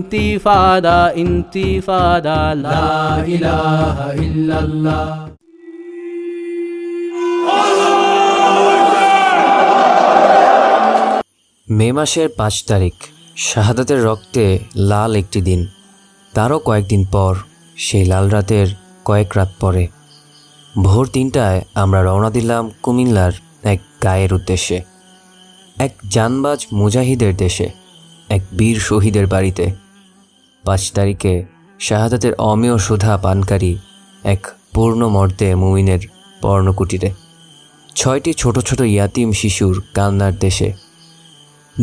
ইন্তিফাদা ইন্তিফাদা, লা ইলাহা ইল্লাল্লাহ। মে মাসের পাঁচ তারিখ, শাহাদাতের রক্তে লাল একটি দিন। তারও কয়েকদিন পর সেই লাল রাতের কয়েক রাত পরে। ভোর তিনটায় আমরা রওনা দিলাম কুমিল্লার এক গায়ের উদ্দেশ্যে। এক জানবাজ মুজাহিদের দেশে, এক বীর শহীদের বাড়িতে। পাঁচ তারিখে শাহাদাতের অমেয় সুধা পানকারী এক পূর্ণ মর্দে মুমিনের পর্ণকুটিরে। ছয়টি ছোট ছোট ইয়াতিম শিশুর কান্নার দেশে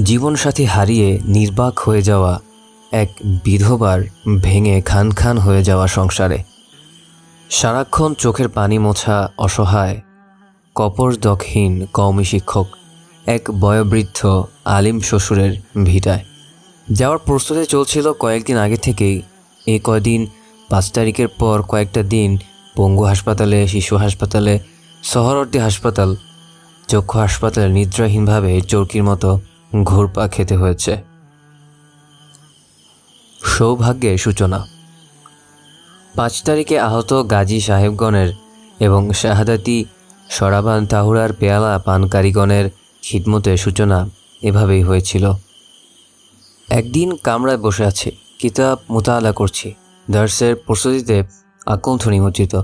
জীবনসাথী হারিয়ে নির্বাক হয়ে যাওয়া এক বিধবার ভেঙে খান খান হয়ে যাওয়া সংসারে। সারাক্ষণ চোখের পানি মোছা অসহায় কপর কপরদকহীন কওমি শিক্ষক, এক বয়োবৃদ্ধ আলিম শ্বশুরের ভিটায়। যাওয়ার প্রস্তুতি চলছিল কয়েকদিন আগে থেকেই। এই কয়দিন, পাঁচ তারিখের পর কয়েকটা দিন, পঙ্গু হাসপাতালে, শিশু হাসপাতালে শহরর্তী হাসপাতাল, চক্ষু হাসপাতালে নিদ্রাহীনভাবে চরকির মতো ঘুরপা খেতে হয়েছে। সৌভাগ্যের সূচনা। পাঁচ তারিখে আহত গাজী সাহেবগণের এবং শাহাদাতি সরাবান তাহুরার পেয়ালা পানকারীগণের খিদমতের সূচনা এভাবেই হয়েছিল। একদিন কামরায় বসে আছে, কিতাব মোতালা করছি। দার্সের প্রস্তুতিতে আকণ্ঠ নিমজ্জিত।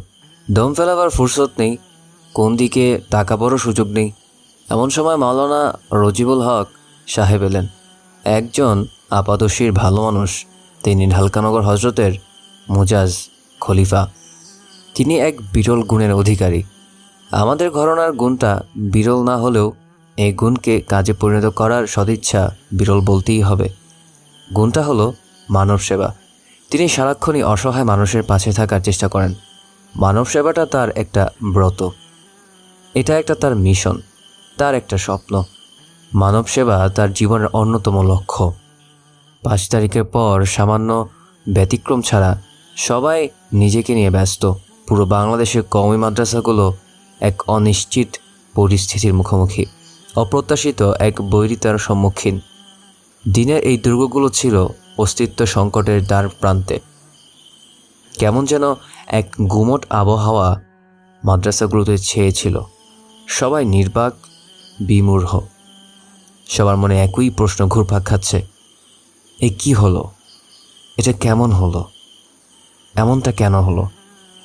দম ফেলাবার ফুরসত নেই, কোন দিকে টাকা তাকাবারও সুযোগ নেই। এমন সময় মাওলানা রজিবুল হক সাহেব এলেন। একজন আপাদশীর ভালো মানুষ, তিনি ঢালকানগর হজরতের মুজাজ খলিফা। তিনি এক বিরল গুণের অধিকারী। আমাদের ঘরনার গুণটা বিরল না হলেও এই গুণকে কাজে পরিণত করার সদিচ্ছা বিরল বলতেই হবে। গুণটা হলো মানব সেবা। তিনি সারাক্ষণই অসহায় মানুষের পাশে থাকার চেষ্টা করেন। মানব সেবাটা তার একটা ব্রত। এটা একটা তার মিশন, তার একটা স্বপ্ন। মানব সেবা তার জীবনের অন্যতম লক্ষ্য। পাঁচ তারিখের পর সামান্য ব্যতিক্রম ছাড়া সবাই নিজেকে নিয়ে ব্যস্ত। পুরো বাংলাদেশের কওমি মাদ্রাসাগুলো এক অনিশ্চিত পরিস্থিতির মুখোমুখি, অপ্রত্যাশিত এক বৈরিতার সম্মুখীন। দিনের এই দুর্গগুলো ছিল অস্তিত্ব সংকটের দ্বার প্রান্তে। কেমন যেন এক গুমট আবহাওয়া মাদ্রাসাগুলোতে ছেয়েছিল। সবাই নির্বাক, বিমূঢ়। সবার মনে একই প্রশ্ন ঘুরপাক খাচ্ছে। এ কি হলো? এটা কেমন হলো? এমনটা কেন হলো?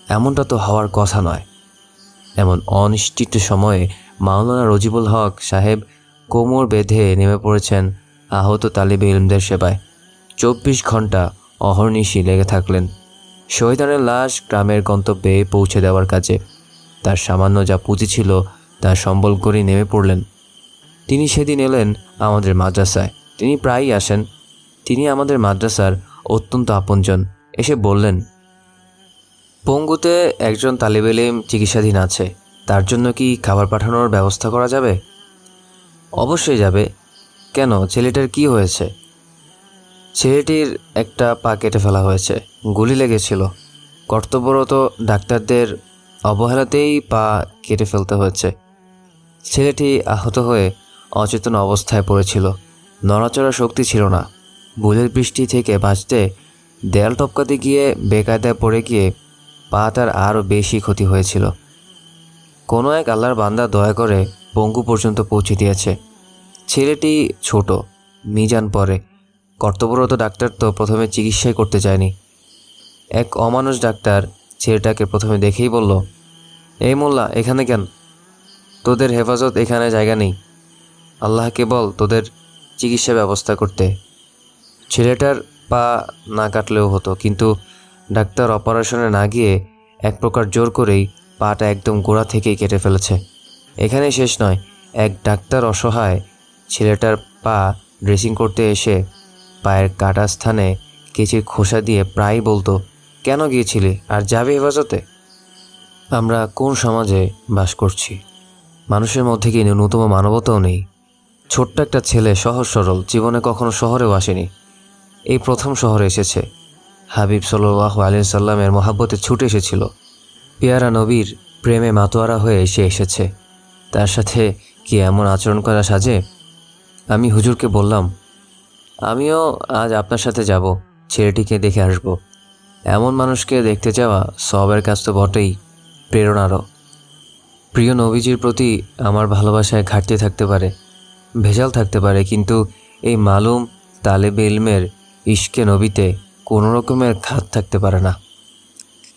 এমনটা তো হওয়ার কথা নয়। এমন অনিশ্চিত সময়ে মাওলানা রজিবুল হক সাহেব কোমর বেঁধে নেমে পড়েছেন আহত তালিবে ইলমদের সেবায় চব্বিশ ঘণ্টা অহর্নিশি লেগে থাকলেন। শহীদানের লাশ গ্রামের গন্তব্যে পৌঁছে দেওয়ার কাজে। তার সামান্য যা পুঁজি ছিল তা সম্বল করে নেমে পড়লেন। তিনি সেদিন এলেন আমাদের মাদ্রাসায়। তিনি প্রায়ই আসেন। তিনি আমাদের মাদ্রাসার অত্যন্ত আপনজন। এসে বললেন, পঙ্গুতে একজন তালিবেলিম চিকিৎসাধীন আছে। তার জন্য কি খাবার পাঠানোর ব্যবস্থা করা যাবে? অবশ্যই যাবে। কেন? ছেলেটার কি হয়েছে? ছেলেটির একটা পা কেটে ফেলা হয়েছে, গুলি লেগেছিল। কর্তব্যরত ডাক্তারদের অবহেলাতেই পা কেটে ফেলতে হয়েছে। ছেলেটি আহত হয়ে অচেতন অবস্থায় পড়েছিল। নড়াচড়া শক্তি ছিল না। বুলের বৃষ্টি থেকে বাঁচতে দেয়াল টপকাতে গিয়ে বেকায়দায় পড়ে গিয়ে পা তার আরও বেশি ক্ষতি হয়েছিল। কোনো এক আল্লাহর বান্দা দয়া করে পঙ্গু পর্যন্ত পৌঁছে দিয়েছে। ছেলেটি ছোট, মিজান পরে। কর্তব্যরত ডাক্তার তো প্রথমে চিকিৎসাই করতে চায়নি। এক অমানুষ ডাক্তার ছেলেটাকে প্রথমে দেখেই বলল, এই মোল্লা, এখানে কেন? তোদের হেফাজত এখানে জায়গা নেই। আল্লাহকে বল তোদের চিকিৎসা ব্যবস্থা করতে। ছেলেটার পা না কাটলেও হতো, কিন্তু ডাক্তার অপারেশনে না গিয়ে এক প্রকার জোর করেই পাটা একদম গোড়া থেকেই কেটে ফেলেছে। এখানেই শেষ নয়, এক ডাক্তার অসহায় ছেলেটার পা ড্রেসিং করতে এসে পায়ের কাটা স্থানে কেচির খোসা দিয়ে প্রায়ই বলতো, কেন গিয়েছিলি? আর যাবে হেফাজতে? আমরা কোন সমাজে বাস করছি? মানুষের মধ্যে কি ন্যূনতম মানবতাও নেই? ছোট্ট একটা ছেলে সহজ সরল, জীবনে কখনো শহরেও আসেনি। এই প্রথম শহরে এসেছে। হাবিব সাল্লাহ আলী সাল্লামের মহাব্বতে ছুটে এসেছিল। পেয়ারা নবীর প্রেমে মাতোয়ারা হয়ে সে এসেছে। তার সাথে কি এমন আচরণ করা সাজে? আমি হুজুরকে বললাম, আমিও আজ আপনার সাথে যাব, ছেলেটিকে দেখে আসব। এমন মানুষকে দেখতে যাওয়া সবের কাজ তো বটেই, প্রেরণারও। প্রিয় নবীজির প্রতি আমার ভালোবাসায় ঘাটতি থাকতে পারে, ভেজাল থাকতে পারে, কিন্তু এই মালুম তালেবে ইলমের ইশকে নবীতে কোনো রকমের খাত থাকতে পারে না।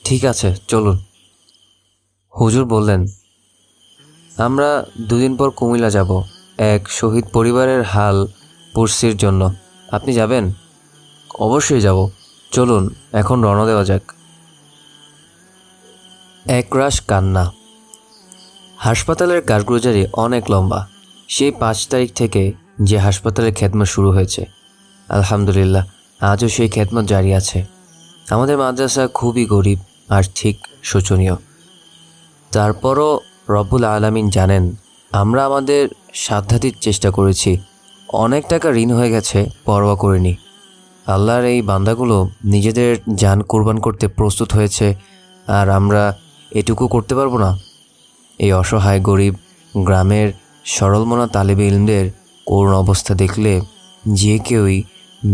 ঠিক আছে, চলুন। হুজুর বললেন, আমরা দুদিন পর কুমিল্লা যাব। এক শহীদ পরিবারের হাল পুরসির জন্য। আপনি যাবেন? অবশ্যই যাব। চলুন, এখন রওনা দেওয়া যাক। একরাশ কান্না। হাসপাতালের কাজগুজারি অনেক লম্বা। সেই পাঁচ তারিখ থেকে যে হাসপাতালের খেদমত শুরু হয়েছে। আলহামদুলিল্লাহ, আজও সেই খেদমত জারি আছে। আমাদের মাদ্রাসা খুবই গরিব, আর্থিক, শোচনীয়। তারপরও রব্বুল আলামিন জানেন, আমরা আমাদের সাধ্যাতির চেষ্টা করেছি। অনেক টাকা ঋণ হয়ে গেছে, পরোয়া করিনি আল্লাহর এই বান্দাগুলো নিজেদের যান কোরবান করতে প্রস্তুত হয়েছে, আর আমরা এটুকু করতে পারব না। এই অসহায় গরিব গ্রামের সরলমনা তালেবে ইলমদের করুণ অবস্থা দেখলে যে কেউই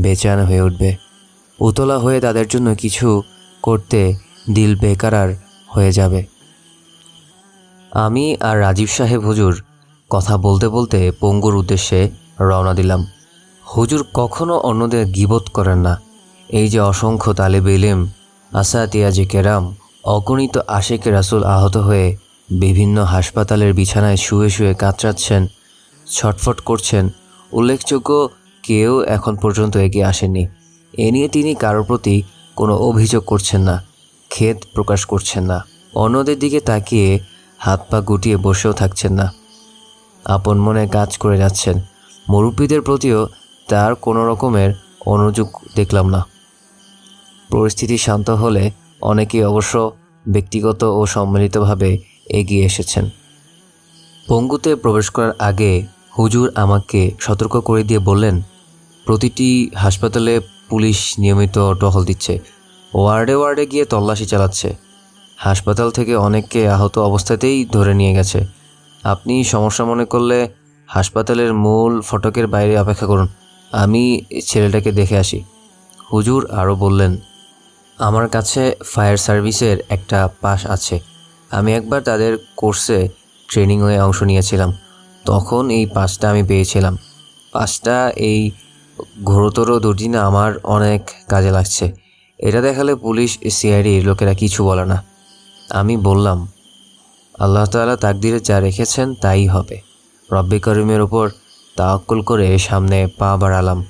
বেচান হয়ে উঠবে। উতলা হয়ে তাদের জন্য কিছু করতে দিল বেকারার হয়ে যাবে। আমি আর রাজীব সাহেব হুজুর কথা বলতে বলতে পঙ্গুর উদ্দেশ্যে রওনা দিলাম। হুজুর কখনো অন্যদের গিবত করেন না। এই যে অসংখ্য তালেবে ইলেম, আসাতিয়াজে কেরাম, অগণিত আশেকে রাসুল আহত হয়ে বিভিন্ন হাসপাতালের বিছানায় শুয়ে শুয়ে কাতরাচ্ছেন, ছটফট করছেন, উল্লেখযোগ্য কেউ এখন পর্যন্ত এগিয়ে আসেনি এ নিয়ে তিনি কারোর প্রতি কোনো অভিযোগ করছেন না খেদ প্রকাশ করছেন না। অন্যদের দিকে তাকিয়ে হাত পা গুটিয়ে বসেও থাকছেন না। আপন মনে কাজ করে যাচ্ছেন। মুরব্বীদের প্রতিও তার কোনো রকমের অনুযোগ দেখলাম না। পরিস্থিতি শান্ত হলে অনেকেই অবশ্য ব্যক্তিগত ও সম্মিলিতভাবে এগিয়ে এসেছেন। পঙ্গুতে প্রবেশ করার আগে হুজুর আমাকে সতর্ক করে দিয়ে বললেন, প্রতিটি হাসপাতালে পুলিশ নিয়মিত টহল দিচ্ছে। ওয়ার্ডে ওয়ার্ডে গিয়ে তল্লাশি চালাচ্ছে। হাসপাতাল থেকে অনেককে আহত অবস্থাতেই ধরে নিয়ে গেছে। আপনি সমস্যা মনে করলে হাসপাতালের মূল ফটকের বাইরে অপেক্ষা করুন। আমি ছেলেটাকে দেখে আসি। হুজুর আরও বললেন, আমার কাছে ফায়ার সার্ভিসের একটা পাস আছে। আমি একবার তাদের কোর্সে ট্রেনিং হয়ে অংশ নিয়েছিলাম। তখন এই পাসটা আমি পেয়েছিলাম। পাসটা এই ঘোরতর দুর্দিনে আমার অনেক কাজে লাগছে। এটা দেখালে পুলিশ সিআইডির লোকেরা কিছু বলে না। আমি বললাম আল্লাহ তাআলা তাকদিরে যা রেখেছেন তাই হবে। রব্বি করিমের ওপর তাওয়াক্কুল করে সামনে পা বাড়ালাম।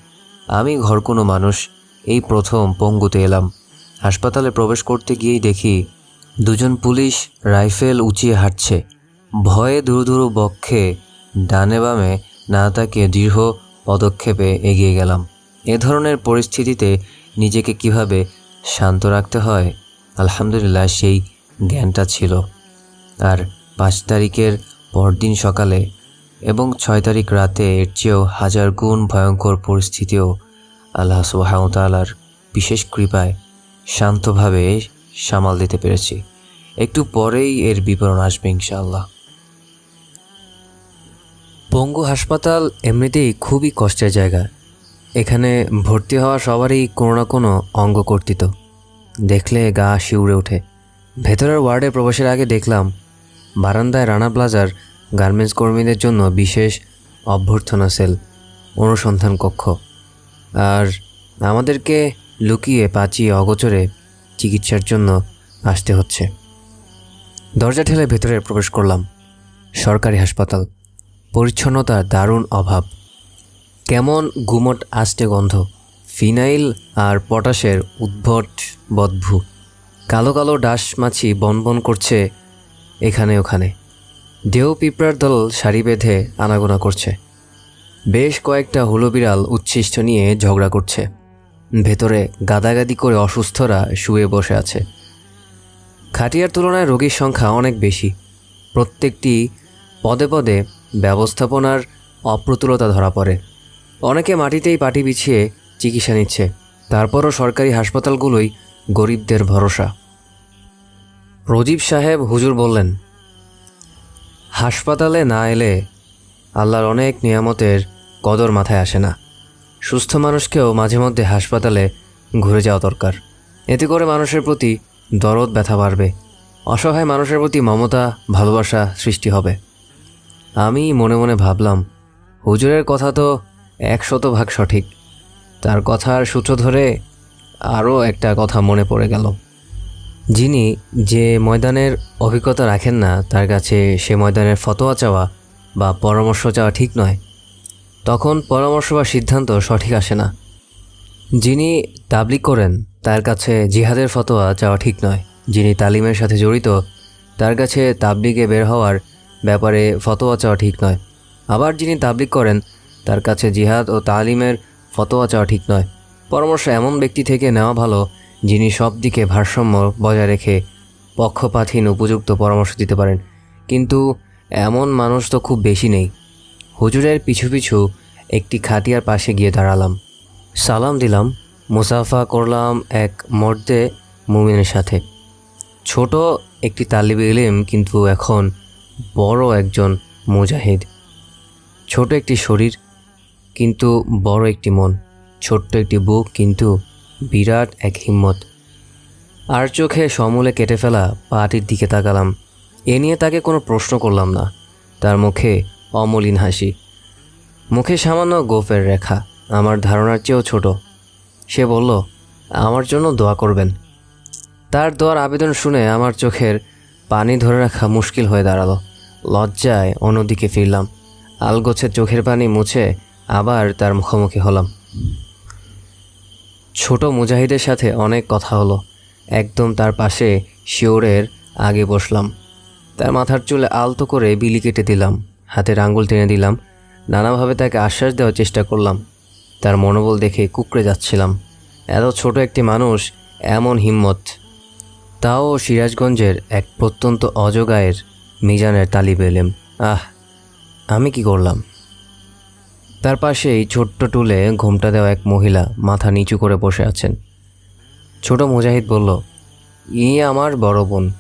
আমি ঘর কোনো মানুষ, এই প্রথম পঙ্গুতে এলাম। হাসপাতালে প্রবেশ করতে গিয়েই দেখি দুজন পুলিশ রাইফেল উঁচিয়ে হাঁটছে। ভয়ে ধুরু বক্ষে, ডানে বামে না তাকে দৃঢ় পদক্ষেপে এগিয়ে গেলাম। এ ধরনের পরিস্থিতিতে নিজেকে কীভাবে শান্ত রাখতে হয়, আলহামদুলিল্লাহ সেই জ্ঞানটা ছিল। আর পাঁচ তারিখের পরদিন সকালে এবং ছয় তারিখ রাতে এর চেয়েও হাজার গুণ ভয়ঙ্কর পরিস্থিতিও আল্লাহ সুহামতালার বিশেষ কৃপায় শান্তভাবে সামাল দিতে পেরেছি। একটু পরেই এর বিবরণ আসবে ইনশাআল্লাহ। পঙ্গু হাসপাতাল এমনিতেই খুবই কষ্টের জায়গা। এখানে ভর্তি হওয়া সবারই কোনো না কোনো অঙ্গ কর্তৃত দেখলে গা শিউড়ে ওঠে। ভেতরের ওয়ার্ডে প্রবেশের আগে দেখলাম বারান্দায় রানা প্লাজার গার্মেন্টস কর্মীদের জন্য বিশেষ অভ্যর্থনা সেল, অনুসন্ধান কক্ষ। আর আমাদেরকে লুকিয়ে পাচিয়ে অগোচরে চিকিৎসার জন্য আসতে হচ্ছে। দরজা ঠেলে ভেতরে প্রবেশ করলাম। সরকারি হাসপাতাল। পরিচ্ছন্নতার দারুণ অভাব। কেমন গুমট আষ্টে গন্ধ। ফিনাইল আর পটাশের উদ্ভট বদভু। কালো কালো ডাস মাছি বনবন করছে এখানে ওখানে। দেহ পিঁপড়ার দল সারি বেঁধে আনাগোনা করছে। বেশ কয়েকটা হুলো বিড়াল উচ্ছিষ্ট নিয়ে ঝগড়া করছে। ভেতরে গাদাগাদি করে অসুস্থরা শুয়ে বসে আছে। খাটিয়ার তুলনায় রোগীর সংখ্যা অনেক বেশি। প্রত্যেকটি পদে পদে ব্যবস্থাপনার অপ্রতুলতা ধরা পড়ে। অনেকে মাটিতেই পাটি বিছিয়ে চিকিৎসা নিচ্ছে। তারপরও সরকারি হাসপাতালগুলোই গরিবদের ভরসা। রজিব সাহেব হুজুর বললেন, হাসপাতালে না এলে আল্লাহর অনেক নিয়ামতের কদর মাথায় আসে না। সুস্থ মানুষকেও মাঝে মধ্যে হাসপাতালে ঘুরে যাওয়া দরকার। এতে করে মানুষের প্রতি দরদ ব্যথা বাড়বে। অসহায় মানুষের প্রতি মমতা, ভালোবাসা সৃষ্টি হবে। আমি মনে মনে ভাবলাম, হুজুরের কথা তো একশত ভাগ সঠিক। তার কথার সূত্র ধরে আরও একটা কথা মনে পড়ে গেল। যিনি যে ময়দানের অভিজ্ঞতা রাখেন না, তার কাছে সে ময়দানের ফতোয়া চাওয়া বা পরামর্শ চাওয়া ঠিক নয়। তখন পরামর্শ বা সিদ্ধান্ত সঠিক আসে না। যিনি তাবলিক করেন, তার কাছে জিহাদের ফতোয়া চাওয়া ঠিক নয়। যিনি তালিমের সাথে জড়িত, তার কাছে তাবলিগে বের হওয়ার ব্যাপারে ফতোয়া চাওয়া ঠিক নয়। আবার যিনি তাবলিক করেন, তার কাছে জিহাদ ও তালিমের ফতোয়া চাওয়া ঠিক নয়। পরামর্শ এমন ব্যক্তি থেকে নেওয়া ভালো যিনি সব দিকে ভারসাম্য বজায় রেখে পক্ষপাতহীন উপযুক্ত পরামর্শ দিতে পারেন। কিন্তু এমন মানুষ তো খুব বেশি নেই। হুজুরের পিছু পিছু একটি খাতিয়ার পাশে গিয়ে দাঁড়ালাম। সালাম দিলাম, মুসাফা করলাম এক মর্দে মুমিনের সাথে। ছোট একটি তালিব ইলিম, কিন্তু এখন বড় একজন মুজাহিদ। ছোট একটি শরীর, কিন্তু বড় একটি মন। ছোট্ট একটি বুক, কিন্তু বিরাট এক হিম্মত। আর চোখে সমূলে কেটে ফেলা পাটির দিকে তাকালাম। এ নিয়ে তাকে কোনো প্রশ্ন করলাম না। তার মুখে অমলিন হাসি। মুখে সামান্য গোফের রেখা। আমার ধারণার চেয়েও ছোট। সে বলল, আমার জন্য দোয়া করবেন। তার দোয়ার আবেদন শুনে আমার চোখের পানি ধরে রাখা মুশকিল হয়ে দাঁড়াল। লজ্জায় অন্যদিকে ফিরলাম। আলগোছের চোখের পানি মুছে আবার তার মুখোমুখি হলাম। ছোট মুজাহিদের সাথে অনেক কথা হলো। একদম তার পাশে শিওরের আগে বসলাম। তার মাথার চুলে আলতো করে বিলি কেটে দিলাম, হাতের আঙ্গুল টেনে দিলাম, নানাভাবে তাকে আশ্বাস দেওয়ার চেষ্টা করলাম। তার মনোবল দেখে কুকড়ে যাচ্ছিলাম। এত ছোট একটি মানুষ, এমন হিম্মত। তাও সিরাজগঞ্জের এক প্রত্যন্ত অজগায়ের মিজানের তালিব এলেম। আহ, আমি কি করলাম? তার পাশেই ছোট্ট টুলে ঘোমটা দেওয়া এক মহিলা মাথা নিচু করে বসে আছেন। ছোট মুজাহিদ বলল ই আমার বড় বোন।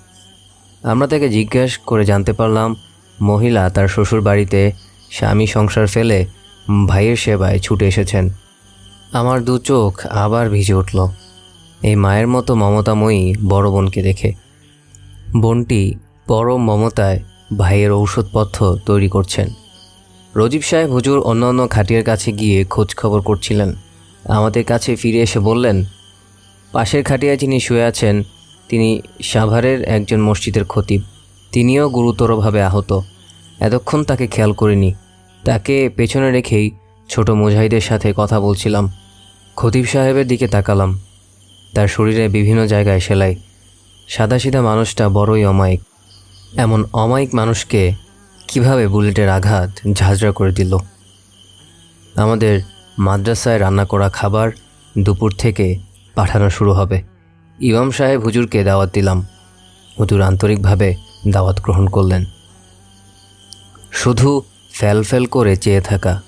আমরা তাকে জিজ্ঞেস করে জানতে পারলাম, মহিলা তার শ্বশুর বাড়িতে স্বামী সংসার ফেলে ভাইয়ের সেবায় ছুটে এসেছেন। আমার দু চোখ আবার ভিজে উঠল। এই মায়ের মতো মমতাময়ী বড় বোনকে দেখে। বোনটি পরম মমতায় ভাইয়ের ঔষধপথ্য তৈরি করছেন। রজিব সাহেব হুজুর অন্য অন্য খাটিয়ার কাছে গিয়ে খোঁজ খবর করছিলেন। আমাদের কাছে ফিরে এসে বললেন, পাশের খাটিয়ায় যিনি শুয়ে আছেন, তিনি সাভারের একজন মসজিদের খতিব। তিনিও গুরুতরভাবে আহত। এতক্ষণ তাকে খেয়াল করিনি। তাকে পেছনে রেখেই ছোট মুজাহিদের সাথে কথা বলছিলাম। খতিব সাহেবের দিকে তাকালাম। তার শরীরে বিভিন্ন জায়গায় সেলাই। সাদাসিধা মানুষটা বড়ই অমায়িক। এমন অমায়িক মানুষকে কীভাবে বুলেটের আঘাত ঝাঁঝরা করে দিল? আমাদের মাদ্রাসায় রান্না করা খাবার দুপুর থেকে পাঠানো শুরু হবে। ইমাম সাহেব হুজুরকে দাওয়াত দিলাম। হুজুর আন্তরিকভাবে দাওয়াত গ্রহণ করলেন। শুধু ফ্যাল ফ্যাল করে চেয়ে থাকা।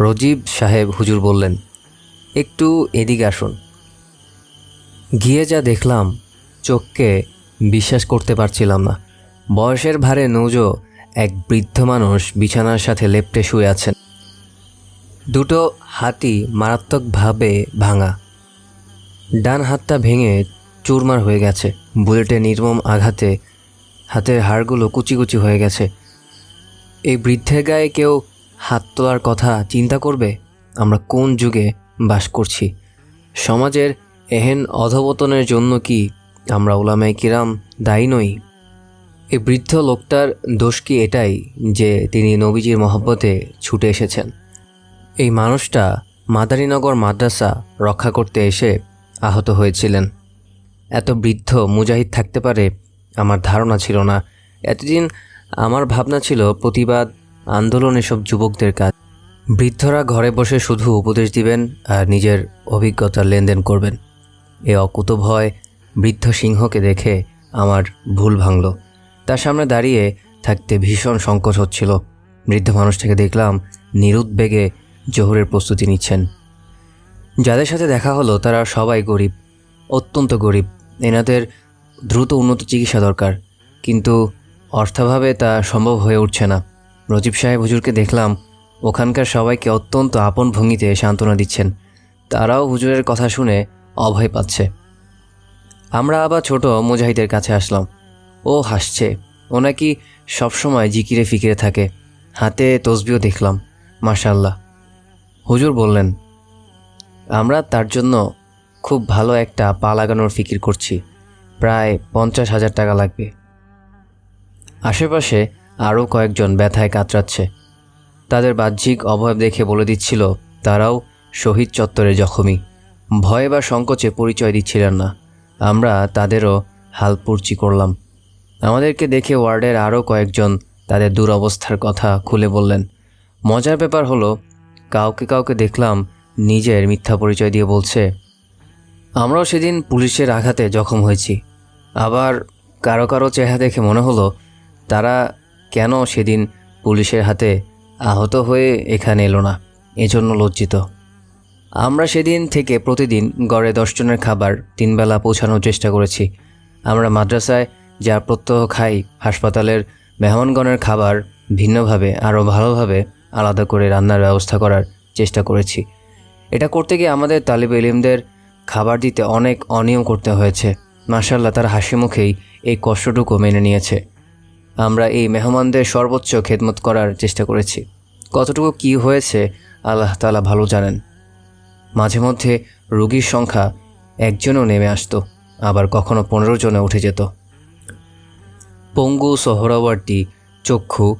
রজিব সাহেব হুজুর বললেন, একটু এদিকে আসুন। গিয়ে যা দেখলাম, চোখকে বিশ্বাস করতে পারছিলাম না। বয়সের ভারে নৌজো এক বৃদ্ধ মানুষ বিছানার সাথে লেপ্টে শুয়ে আছেন দুটো হাতি মারাত্মকভাবে ভাঙা। ডান হাতটা ভেঙে চুরমার হয়ে গেছে। বুলেটে নির্মম আঘাতে হাতের হাড়গুলো কুচি কুচি হয়ে গেছে। এই বৃদ্ধের গায়ে কেউ হাত তোলার কথা চিন্তা করবে? আমরা কোন যুগে বাস করছি? সমাজের এহেন অধপতনের জন্য কি আমরা ওলামায় কিরাম দায়ী নই? এই বৃদ্ধ লোকটার দোষ কি এটাই যে তিনি নবীজির মহব্বতে ছুটে এসেছেন? এই মানুষটা মাদারীনগর মাদ্রাসা রক্ষা করতে এসে আহত হয়েছিলেন। এত বৃদ্ধ মুজাহিদ থাকতে পারে আমার ধারণা ছিল না। এতদিন আমার ভাবনা ছিল প্রতিবাদ, আন্দোলন এসব যুবকদের কাজ। বৃদ্ধরা ঘরে বসে শুধু উপদেশ দিবেন আর নিজের অভিজ্ঞতা লেনদেন করবেন। এ অকুত ভয় বৃদ্ধ সিংহকে দেখে আমার ভুল ভাঙল। তার সামনে দাঁড়িয়ে থাকতে ভীষণ সংকট হচ্ছিল। বৃদ্ধ মানুষটাকে দেখলাম নিরুদ্বেগে জোহরের প্রস্তুতি নিচ্ছেন। যাদের সাথে দেখা হলো তারা সবাই গরিব, অত্যন্ত গরিব। এনাদের দ্রুত উন্নত চিকিৎসা দরকার, কিন্তু অর্থাভাবে তা সম্ভব হয়ে উঠছে না। রজিব সাহেব হুজুরকে দেখলাম ওখানকার সবাইকে অত্যন্ত আপন ভঙ্গিতে সান্ত্বনা দিচ্ছেন। তারাও হুজুরের কথা শুনে অভয় পাচ্ছে। আমরা আবার ছোট মুজাহিদের কাছে আসলাম। ও হাসছে। ও নাকি সবসময় জিকিরে ফিকিরে থাকে। হাতে তসবিও দেখলাম মাশাল্লাহ হুজুর বললেন, আমরা তার জন্য খুব ভালো একটা পা লাগানোর ফিকির করছি। প্রায় পঞ্চাশ হাজার টাকা লাগবে। আশেপাশে আরও কয়েকজন ব্যথায় কাতরাচ্ছে। তাদের বাহ্যিক অভাব দেখে বলে দিচ্ছিল, তারাও শহীদ চত্বরে জখমি। ভয়ে বা সংকোচে পরিচয় দিচ্ছিলেন না। আমরা তাদেরও হালপুরচি করলাম। আমাদেরকে দেখে ওয়ার্ডের আরও কয়েকজন তাদের দুরবস্থার কথা খুলে বললেন। মজার ব্যাপার হলো, কাউকে কাউকে দেখলাম নিজের মিথ্যা পরিচয় দিয়ে বলছে, আমরাও সেদিন পুলিশের আঘাতে জখম হয়েছি। আবার কারও কারও চেহারা দেখে মনে হলো, তারা কেন সেদিন পুলিশের হাতে আহত হয়ে এখানে এলো না? এজন্য লজ্জিত। আমরা সেদিন থেকে প্রতিদিন গড়ে দশজনের খাবার তিনবেলা পৌঁছানোর চেষ্টা করেছি। আমরা মাদ্রাসায় যা প্রত্যহ খাই হাসপাতালের মেহমানগণের খাবার ভিন্নভাবে আরও ভালোভাবে আলাদা করে রান্নার ব্যবস্থা করার চেষ্টা করেছি। এটা করতে গিয়ে আমাদের তালিব ইলিমদের খাবার দিতে অনেক অনিয়ম করতে হয়েছে। মার্শাল্লাহ তার হাসি মুখেই এই কষ্টটুকু মেনে নিয়েছে। আমরা এই মেহমানদের সর্বোচ্চ খেদমত করার চেষ্টা করেছি। কতটুকু কি হয়েছে আল্লাহ তালা ভালো জানেন। মাঝে মধ্যে রুগীর সংখ্যা একজনও নেমে আসতো, আবার কখনো পনেরো জনে উঠে যেত। পঙ্গু সোহরাওয়ার্দী চক্ষু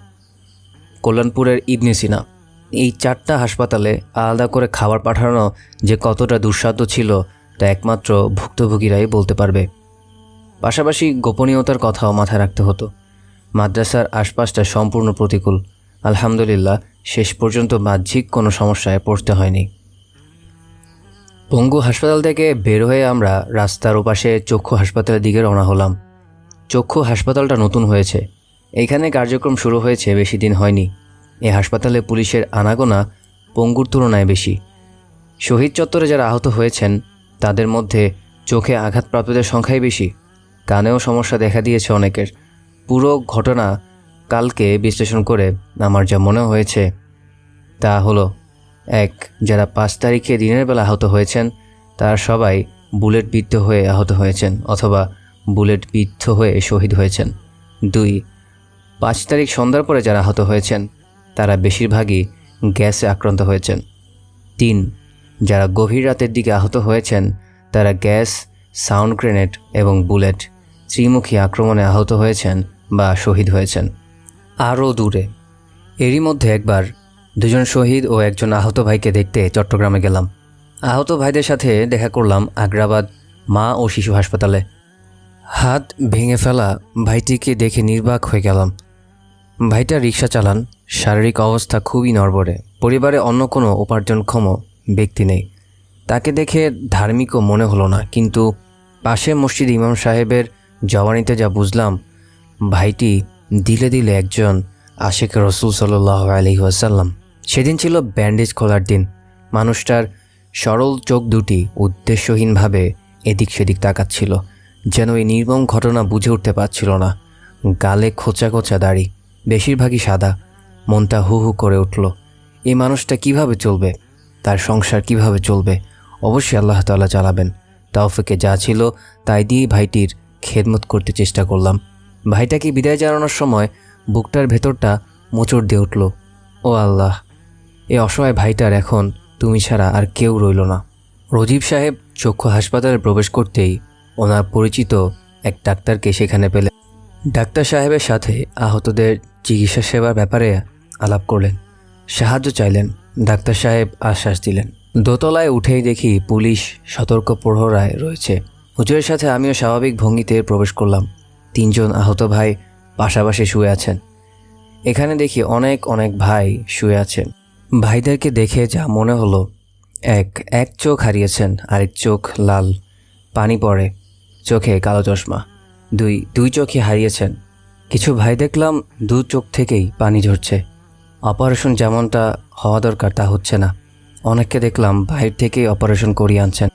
কল্যাণপুরের ইবনে সিনা। এই চারটা হাসপাতালে আলাদা করে খাবার পাঠানো যে কতটা দুঃসাধ্য ছিল তা একমাত্র ভুক্তভোগীরাই বলতে পারবে। পাশাপাশি গোপনীয়তার কথাও মাথায় রাখতে হতো। মাদ্রাসার আশপাশটা সম্পূর্ণ প্রতিকূল। আলহামদুলিল্লাহ, শেষ পর্যন্ত বাহ্যিক কোনো সমস্যায় পড়তে হয়নি। পঙ্গু হাসপাতাল থেকে বের হয়ে আমরা রাস্তার ওপাশে চক্ষু হাসপাতালের দিকে রওনা হলাম। চক্ষু হাসপাতালটা নতুন হয়েছে। এখানে কার্যক্রম শুরু হয়েছে বেশি দিন হয়নি। এই হাসপাতালে পুলিশের আনাগোনা পঙ্গুর তুলনায় বেশি। শহীদ চত্বরে যারা আহত হয়েছেন, তাদের মধ্যে চোখে আঘাতপ্রাপ্তদের সংখ্যাই বেশি। কানেও সমস্যা দেখা দিয়েছে অনেকের। পুরো ঘটনা কালকে বিশ্লেষণ করে আমার যা মনে হয়েছে তা হলো, এক, যারা পাঁচ তারিখে দিনের বেলা আহত হয়েছেন, তারা সবাই বুলেট বিদ্ধ হয়ে আহত হয়েছেন অথবা বুলেট বিদ্ধ হয়ে শহীদ হয়েছেন। দুই, পাঁচ তারিখ সন্ধ্যার পরে যারা আহত হয়েছেন, তারা বেশিরভাগই গ্যাসে আক্রান্ত হয়েছেন। তিন, যারা গভীর রাতের দিকে আহত হয়েছেন, তারা গ্যাস, সাউন্ড গ্রেনেড এবং বুলেট ত্রিমুখী আক্রমণে আহত হয়েছেন বা শহীদ হয়েছেন। আরও দূরে, এরই মধ্যে একবার দুজন শহীদ ও একজন আহত ভাইকে দেখতে চট্টগ্রামে গেলাম। আহত ভাইদের সাথে দেখা করলাম আগ্রাবাদ মা ও শিশু হাসপাতালে। হাত ভেঙে ফেলা ভাইটিকে দেখে নির্বাক হয়ে গেলাম। ভাইটা রিক্সা চালান। শারীরিক অবস্থা খুবই নড়বড়ে। পরিবারে অন্য কোনো উপার্জনক্ষম ব্যক্তি নেই। তাকে দেখে ধার্মিকও মনে হলো না, কিন্তু পাশে মসজিদ ইমাম সাহেবের জওয়ানিতে যা বুঝলাম, ভাইটি দিলে দিলে একজন আশেক রসুল সাল্লাহ আলহি আসাল্লাম সেদিন ছিল ব্যান্ডেজ খোলার দিন। মানুষটার সরল চোখ দুটি উদ্দেশ্যহীনভাবে এদিক সেদিক তাকাচ্ছিল। যেন এই নির্মম ঘটনা বুঝে উঠতে পারছিল না। গালে খোঁচা খোঁচা দাড়ি, বেশিরভাগই সাদা। মনটা হু হু করে উঠল এই মানুষটা কীভাবে চলবে? তার সংসার কীভাবে চলবে? অবশ্যই আল্লাহ তাআলা চালাবেন তাওফিকে যা ছিল তাই দিয়েই ভাইটির খেদমত করতে চেষ্টা করলাম। ভাইটাকে বিদায় জানানোর সময় বুকটার ভেতরটা মোচড় দিয়ে উঠল, ও আল্লাহ, এ অসহায় ভাইটার এখন তুমি ছাড়া আর কেউ রইল না। রজিব সাহেব চক্ষু হাসপাতালে প্রবেশ করতেই ওনার পরিচিত এক ডাক্তারকে সেখানে পেলেন। ডাক্তার সাহেবের সাথে আহতদের চিকিৎসা সেবার ব্যাপারে আলাপ করলেন। সাহায্য চাইলেন। ডাক্তার সাহেব আশ্বাস দিলেন। দোতলায় উঠেই দেখি পুলিশ সতর্ক প্রহরায় রয়েছে। হুজুরের সাথে আমিও স্বাভাবিক ভঙ্গিতে প্রবেশ করলাম। তিনজন আহত ভাই পাশাপাশি শুয়ে আছেন। এখানে দেখি অনেক অনেক ভাই শুয়ে আছেন। ভাইদেরকে দেখে যা মনে হলো, এক এক চোখ হারিয়েছেন, আরেক চোখ লাল, পানি পড়ে। চোখে কালো চশমা। দুই দুই চোখই হারিয়েছেন। কিছু ভাই দেখলাম দু চোখ থেকেই পানি ঝরছে। অপারেশন যেমনটা হওয়া দরকার তা হচ্ছে না। অনেককে দেখলাম বাইরে থেকেই অপারেশন করিয়ে আনছেন।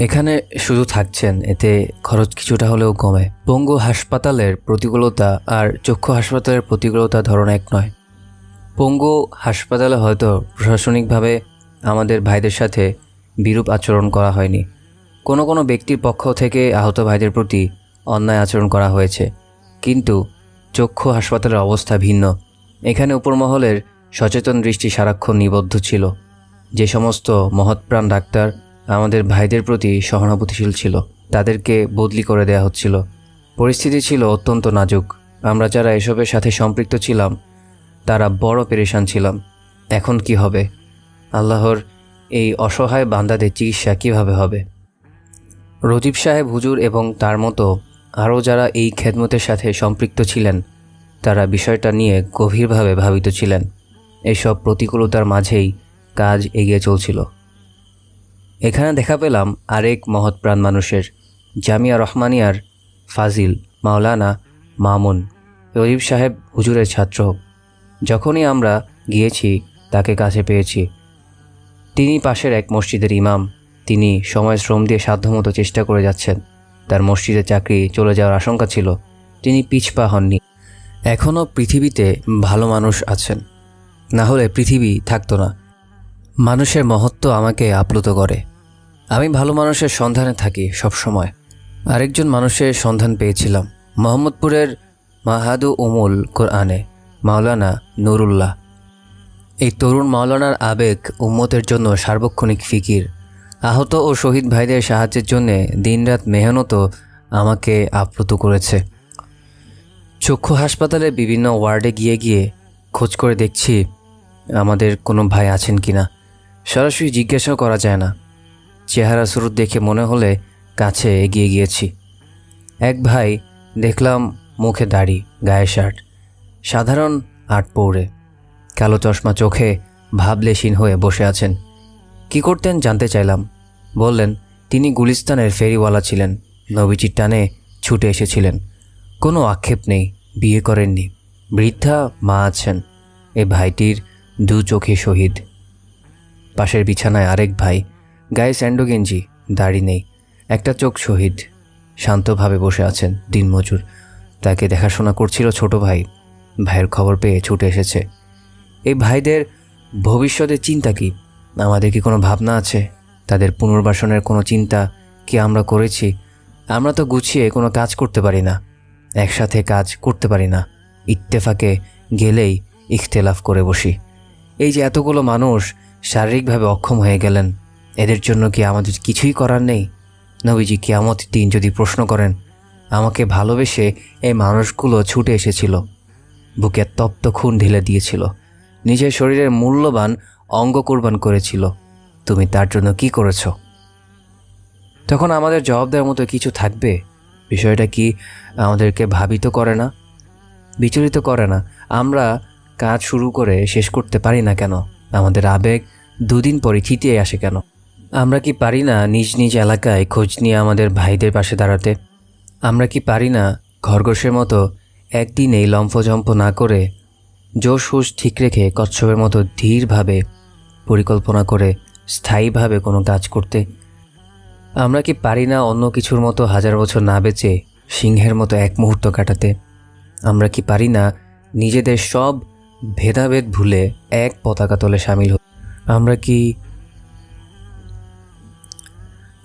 এখানে শুধু থাকছেন, এতে খরচ কিছুটা হলেও কমে। পঙ্গু হাসপাতালের প্রতিকূলতা আর চক্ষু হাসপাতালের প্রতিকূলতা ধরন এক নয়। পঙ্গু হাসপাতালে হয়তো প্রশাসনিকভাবে আমাদের ভাইদের সাথে বিরূপ আচরণ করা হয়নি। কোনো কোনো ব্যক্তির পক্ষ থেকে আহত ভাইদের প্রতি অন্যায় আচরণ করা হয়েছে। কিন্তু চক্ষু হাসপাতালের অবস্থা ভিন্ন। এখানে উপরমহলের সচেতন দৃষ্টি সারাক্ষণ নিবদ্ধ ছিল। যে সমস্ত মহৎপ্রাণ ডাক্তার আমাদের ভাইদের প্রতি সহানুভূতিশীল ছিল, তাদেরকে বদলি করে দেয়া হচ্ছিল। পরিস্থিতি ছিল অত্যন্ত নাজুক। আমরা যারা এসবের সাথে সম্পৃক্ত ছিলাম, তারা বড় পেরেশান ছিলাম। এখন কি হবে? আল্লাহর এই অসহায় বান্দাদের চিকিৎসা কীভাবে হবে? রজিব সাহেব হুজুর এবং তার মতো আরও যারা এই খেদমতের সাথে সম্পৃক্ত ছিলেন, তারা বিষয়টা নিয়ে গভীরভাবে ভাবিত ছিলেন। এসব প্রতিকূলতার মাঝেই কাজ এগিয়ে চলছিল। এখানে দেখা পেলাম আরেক মহৎপ্রাণ মানুষের, জামিয়া রহমানিয়ার ফাজিল মাওলানা মামুন রজিব সাহেব হুজুরের ছাত্র। যখনই আমরা গিয়েছি, তাকে কাছে পেয়েছি। তিনি পাশের এক মসজিদের ইমাম। তিনি সময় শ্রম দিয়ে সাধ্যমতো চেষ্টা করে যাচ্ছেন। তার মসজিদে চাকরি চলে যাওয়ার আশঙ্কা ছিল। তিনি পিছপা হননি। এখনও পৃথিবীতে ভালো মানুষ আছেন। না হলে পৃথিবী থাকতো না। মানুষের মহত্ব আমাকে আপ্লুত করে। আমি ভালো মানুষের সন্ধানে থাকি সব সময় আরেকজন মানুষের সন্ধান পেয়েছিলাম। মোহাম্মদপুরের মাহাদু উমুল কোরআনে, মাওলানা নুরুল্লাহ। এই তরুণ মাওলানার আবেগ উম্মতের জন্য সার্বক্ষণিক ফিকির। আহত ও শহীদ ভাইদের সাহায্যের জন্য দিনরাত মেহনতও আমাকে আপ্লুত করেছে। চক্ষু হাসপাতালে বিভিন্ন ওয়ার্ডে গিয়ে গিয়ে খোঁজ করে দেখছি আমাদের কোনো ভাই আছেন কি না সরাসরি জিজ্ঞাসাও করা যায় না। চেহারা সুরত দেখে মনে হলে কাছে এগিয়ে গিয়েছি। এক ভাই দেখলাম মুখে দাড়ি, গায়ে শার্ট, সাধারণ আট পৌড়ে কালো চশমা চোখে ভাবলেশীন হয়ে বসে আছেন। কি করতেন জানতে চাইলাম। বললেন, তিনি গুলিস্তানের ফেরিওয়ালা ছিলেন। নবীজির টানে ছুটে এসেছিলেন। কোনো আক্ষেপ নেই, বিয়ে করেননি। বৃদ্ধা মা আছেন। এ ভাইটির দু চোখে শহীদ। পাশের বিছানায় আরেক ভাই। গায়ে স্যান্ডো গেঞ্জি দাড়ি নেই। একটা চোখ শহীদ। শান্তভাবে বসে আছেন দিনমজুর। তাকে দেখাশোনা করছিল ছোট ভাই। ভাইয়ের খবর পেয়ে ছুটে এসেছে। এই ভাইদের ভবিষ্যতের চিন্তা কি? আমাদের কি কোনো ভাবনা আছে? তাদের পুনর্বাসনের কোনো চিন্তা কি আমরা করেছি? আমরা তো গুছিয়ে কোনো কাজ করতে পারি না। একসাথে কাজ করতে পারি না। ইত্তেফাকে গেলেই ইখতেলাফ করে বসি। এই যে এতগুলো মানুষ শারীরিকভাবে অক্ষম হয়ে গেলেন, এদের জন্য কি আমাদের কিছুই করার নেই? নবীজি কিয়ামত দিন যদি প্রশ্ন করেন, আমাকে ভালোবেসে এই মানুষগুলো ছুটে এসেছিল। বুকে তপ্ত খুন ঢেলে দিয়েছিল। নিজের শরীরের মূল্যবান অঙ্গ কোরবান করেছিল। তুমি তার জন্য কি করেছ? তখন আমাদের জবাব দেওয়ার মতো কিছু থাকবে? বিষয়টা কি আমাদেরকে ভাবিত করে না? বিচলিত করে না? আমরা কাজ শুরু করে শেষ করতে পারি না কেন? আমাদের আবেগ দুদিন পরে থিতিয়ে আসে কেন? আমরা কি পারি না নিজ নিজ এলাকায় খোঁজ নিয়ে আমাদের ভাইদের পাশে দাঁড়াতে? আমরা কি পারি না খরগোশের মতো একদিনেই লম্ফঝম্প না করে জোশ হুশ ঠিক রেখে কচ্ছপের মতো ধীরভাবে পরিকল্পনা করে স্থায়ীভাবে কোনো কাজ করতে। আমরা কি পারি না অন্য কিছুর মতো হাজার বছর না বেঁচে সিংহের মতো এক মুহূর্ত কাটাতে? আমরা কি পারি না নিজেদের সব ভেদাভেদ ভুলে এক পতাকা তলে সামিল হতে? আমরা কি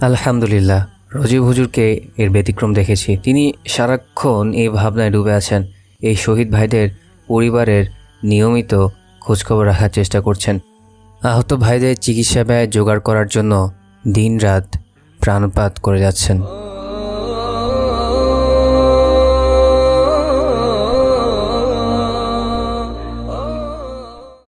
আলহামদুলিল্লাহ, রজিব হুজুরকে এর ব্যতিক্রম দেখেছি। তিনি সারাক্ষণ এই ভাবনায় ডুবে আছেন। এই শহীদ ভাইদের পরিবারের নিয়মিত খোঁজখবর রাখার চেষ্টা করছেন। আহত ভাইদের চিকিৎসা ব্যয় জোগাড় করার জন্য দিনরাত প্রাণপাত করে যাচ্ছেন।